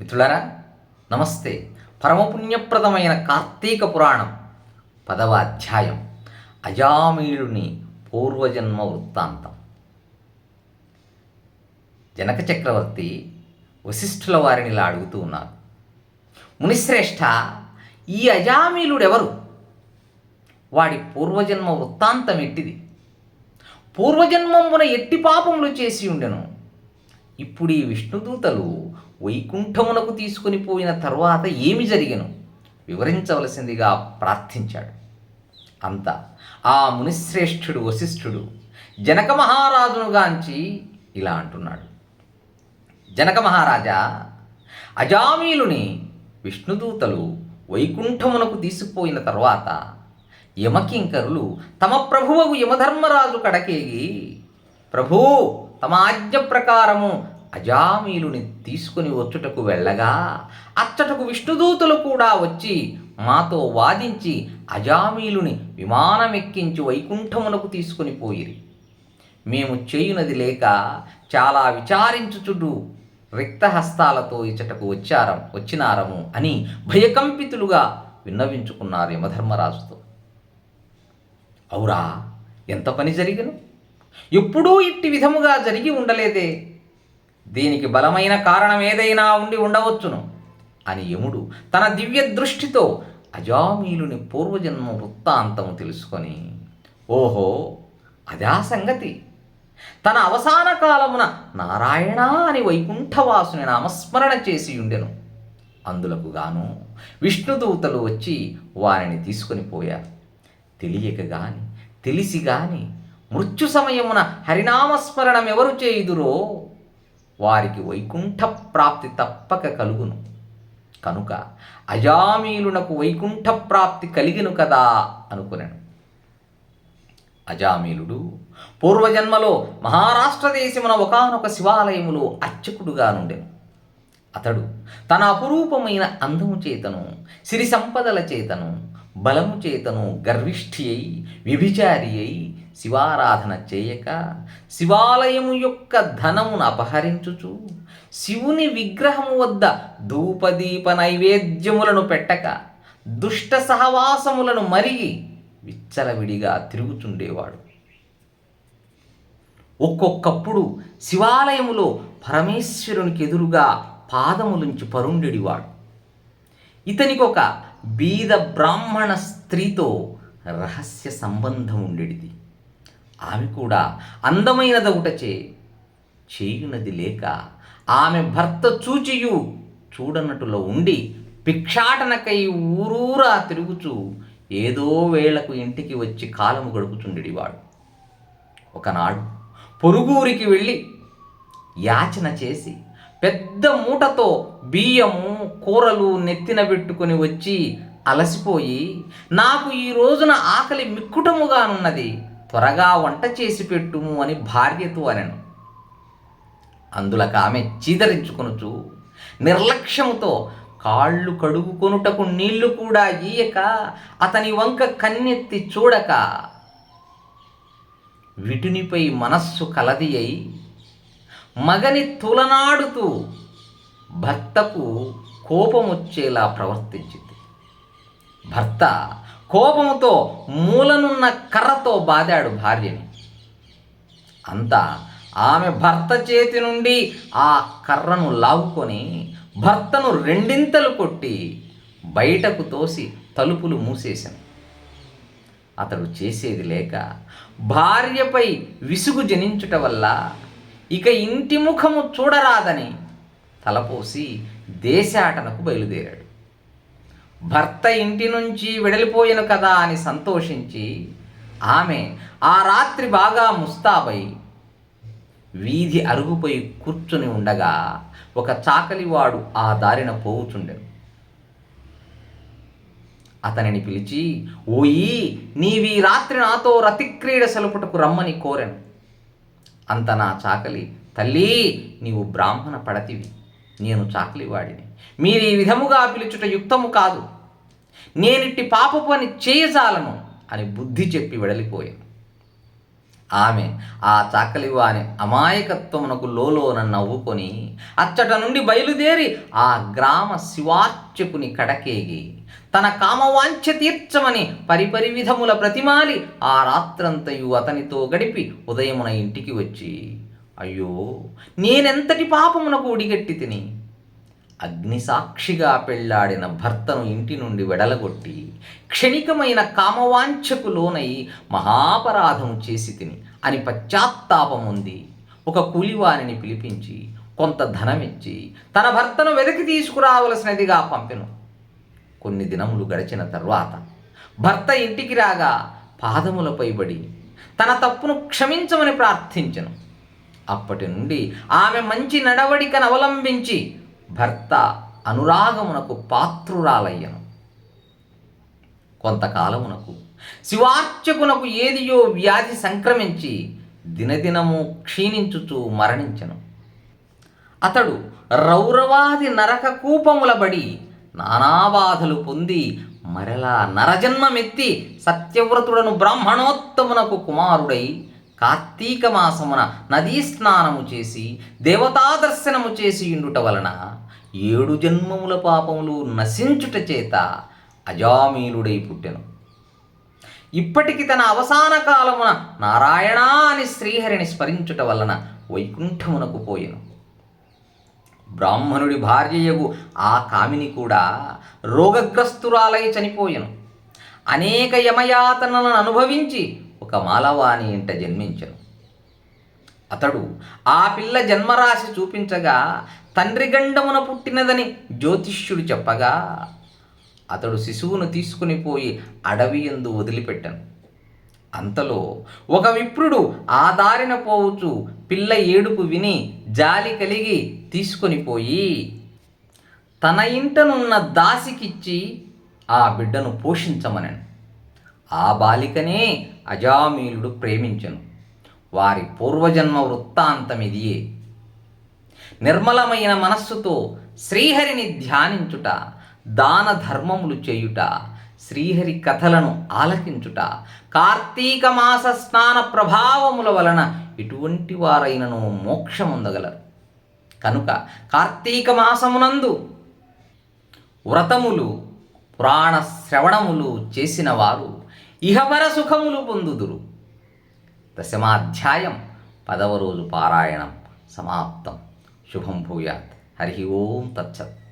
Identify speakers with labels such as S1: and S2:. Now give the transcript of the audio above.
S1: మిత్రులారా నమస్తే. పరమపుణ్యప్రదమైన కార్తీక పురాణం పదవ అధ్యాయం అజామీయుని పూర్వజన్మ వృత్తాంతం. జనక చక్రవర్తి వశిష్ఠుల వారిని ఇలా అడుగుతూ ఉన్నారు. మునిశ్రేష్ఠ ఈ అజామీలుడెవరు? వాడి పూర్వజన్మ వృత్తాంతం ఎట్టిది? పూర్వజన్మమున ఎట్టి పాపములు చేసి ఉండెను? ఇప్పుడు ఈ విష్ణుదూతలు వైకుంఠమునకు తీసుకుని పోయిన తర్వాత ఏమి జరిగను? వివరించవలసిందిగా ప్రార్థించాడు. అంత. ఆ మునిశ్రేష్ఠుడు వశిష్ఠుడు జనక మహారాజును గాంచి ఇలా అంటున్నాడు. జనక మహారాజా అజామీలుని విష్ణుదూతలు వైకుంఠమునకు తీసుకుపోయిన తర్వాత యమకింకరులు తమ ప్రభువకు యమధర్మరాజు కడకేగి ప్రభూ తమ ఆజ్ఞ ప్రకారము అజామీలుని తీసుకుని వచ్చుటకు వెళ్ళగా అచ్చటకు విష్ణుదూతలు కూడా వచ్చి మాతో వాదించి అజామీలుని విమానమెక్కించి వైకుంఠమునకు తీసుకుని పోయిరి. మేము చేయునది లేక చాలా విచారించుచుడు రిక్తహస్తాలతో ఇచ్చటకు వచ్చారం వచ్చినారము అని భయకంపితులుగా విన్నవించుకున్నారు యమధర్మరాజుతో అవురా ఎంత పని జరిగను? ఎప్పుడూ ఇట్టి విధముగా జరిగి ఉండలేదే. దీనికి బలమైన కారణం ఏదైనా ఉండి ఉండవచ్చును. అని యముడు తన దివ్య దృష్టితో అజామీలుని పూర్వజన్మ వృత్తాంతము తెలుసుకొని ఓహో అదా సంగతి. తన అవసాన కాలమున నారాయణ అని వైకుంఠవాసుని నామస్మరణ చేసి ఉండెను. అందులకు గాను విష్ణుదూతలు వచ్చి వారిని తీసుకొని పోయారు. తెలియక గాని తెలిసి గాని మృత్యు సమయమున హరినామస్మరణం ఎవరు చేయుదురో వారికి వైకుంఠ ప్రాప్తి తప్పక కలుగును. కనుక అజామీలునకు వైకుంఠ ప్రాప్తి కలిగిను కదా అనుకున్నాను అజామీలుడు పూర్వజన్మలో మహారాష్ట్ర దేశమున ఒకనొక శివాలయములో అర్చకుడుగా నుండెను. అతడు తన అపురూపమైన అందము చేతను సిరి సంపదల చేతను బలము చేతను గర్విష్ఠి అయి వ్యభిచారి అయి శివారాధన చేయక శివాలయము యొక్క ధనమును అపహరించుచు శివుని విగ్రహము వద్ద ధూపదీప నైవేద్యములను పెట్టక దుష్ట సహవాసములను మరిగి విచ్చలవిడిగా తిరుగుచుండేవాడు ఒక్కొక్కప్పుడు శివాలయములో పరమేశ్వరునికి ఎదురుగా పాదములుంచి పరుండెడివాడు. ఇతనికొక బీద బ్రాహ్మణ స్త్రీతో రహస్య సంబంధం ఉండేది ఆమె కూడా అందమైనదొకటచే చేయునది లేక ఆమె భర్త చూచియు చూడనట్టులో ఉండి భిక్షాటనకై ఊరూరా తిరుగుచూ ఏదో వేళకు ఇంటికి వచ్చి కాలము గడుపుచుండేవాడు ఒకనాడు పొరుగురికి వెళ్ళి యాచన చేసి పెద్ద మూటతో బియ్యము కూరలు నెత్తిన పెట్టుకుని వచ్చి అలసిపోయి నాకు ఈ రోజున ఆకలి మిక్కుటముగానున్నది. త్వరగా వంట చేసి పెట్టుము అని భార్యతో అనెను. అందులకు ఆమె చీదరించుకొనుచు నిర్లక్ష్యముతో కాళ్ళు కడుగుకొనుటకు నీళ్ళు కూడా ఈయక అతని వంక కన్నెత్తి చూడక విటునిపై మనస్సు కలది అయి మగని తులనాడుతూ భర్తకు కోపమొచ్చేలా ప్రవర్తించింది. భర్త కోపంతో మూలనున్న కర్రతో బాదాడు భార్యని. అంతా ఆమె భర్త చేతి నుండి ఆ కర్రను లావుకొని భర్తను రెండింతలు కొట్టి బయటకు తోసి తలుపులు మూసేశాను అతడు చేసేది లేక భార్యపై విసుగు జనించుట వల్ల ఇక ఇంటి ముఖము చూడరాదని తలపోసి దేశాటనకు బయలుదేరాడు. భర్త ఇంటి నుంచి వెడలిపోయాను కదా అని సంతోషించి ఆమె ఆ రాత్రి బాగా ముస్తాబై వీధి అరుగుపై కూర్చుని ఉండగా ఒక చాకలివాడు ఆ దారిన పోవుచుండెను. అతనిని పిలిచి ఓయి నీవీ రాత్రి నాతో రతిక్రీడ సెలపుటకు రమ్మని కోరాను. అంత నా చాకలి తల్లి నీవు బ్రాహ్మణ పడతివి నేను చాకలివాడిని. మీరు ఈ విధముగా పిలుచుట యుక్తము కాదు. నేనిట్టి పాపపు అని చేయజాలను అని బుద్ధి చెప్పి వెడలిపోయాను. ఆమె ఆ చాకలివాని అమాయకత్వమునకు లోలోన నవ్వుకొని అచ్చట నుండి బయలుదేరి ఆ గ్రామ శివార్చకుని కడకేగి తన కామవాంఛ తీర్చమని పరిపరి విధముల ప్రతిమాలి ఆ రాత్రంతయు అతనితో గడిపి ఉదయమున ఇంటికి వచ్చి అయ్యో నేనెంతటి పాపమునకు ఉడిగట్టి తిని అగ్నిసాక్షిగా పెళ్ళాడిన భర్తను ఇంటి నుండి వెడలగొట్టి క్షణికమైన కామవాంఛకు లోనై మహాపరాధము చేసి తిని అని పశ్చాత్తాపం ఉంది. ఒక కూలివారిని పిలిపించి కొంత ధనమిచ్చి తన భర్తను వెతికి తీసుకురావలసినదిగా పంపెను. కొన్ని దినములు గడిచిన తర్వాత భర్త ఇంటికి రాగా పాదములపై పడి తన తప్పును క్షమించమని ప్రార్థించను. అప్పటి నుండి ఆమె మంచి నడవడికను అవలంబించి భర్త అనురాగమునకు పాత్రురాలయ్యను. కొంతకాలమునకు శివార్చకునకు ఏదియో వ్యాధి సంక్రమించి దినదినము క్షీణించుచూ మరణించను. అతడు రౌరవాది నరక కూపములబడి నానాబాధలు పొంది మరలా నరజన్మమెత్తి సత్యవ్రతుడను బ్రాహ్మణోత్తమునకు కుమారుడై కార్తీక మాసమున నదీ స్నానము చేసి దేవతా దర్శనము చేసి ఇండుట వలన ఏడు జన్మముల పాపములు నశించుట చేత అజామీలుడై పుట్టెను. ఇప్పటికి తన అవసాన కాలమున నారాయణ అని శ్రీహరిని స్మరించుట వలన వైకుంఠమునకు పోయెను. బ్రాహ్మణుడి భార్యయగు ఆ కామిని కూడా రోగగ్రస్తురాలై చనిపోయెను. అనేక యమయాతనలను అనుభవించి ఒక మాలవాణి ఇంట జన్మించను. అతడు ఆ పిల్ల జన్మరాశి చూపించగా తండ్రి గండమున పుట్టినదని జ్యోతిష్యుడు చెప్పగా అతడు శిశువును తీసుకుని పోయి అడవి ఎందు వదిలిపెట్టను. అంతలో ఒక విప్రుడు ఆ దారిన పోవచ్చు పిల్ల ఏడుపు విని జాలి కలిగి తీసుకొని పోయి తన ఇంటనున్న దాసికిచ్చి ఆ బిడ్డను పోషించమనను. ఆ బాలికనే అజామీలుడు ప్రేమించను. వారి పూర్వజన్మ వృత్తాంతమిదియే. నిర్మలమైన మనస్సుతో శ్రీహరిని ధ్యానించుట దాన ధర్మములు చేయుట శ్రీహరి కథలను ఆలకించుట కార్తీక మాస స్నాన ప్రభావముల వలన ఇటువంటి వారైనను మోక్షముందగలరు. కనుక కార్తీక మాసమునందు వ్రతములు పురాణ శ్రవణములు చేసిన వారు ఇహపర సుఖములు పొందుదురు. దశమాధ్యాయం పదవ రోజు పారాయణం సమాప్తం. శుభం భూయాత్. హరి ఓం తచ్చత్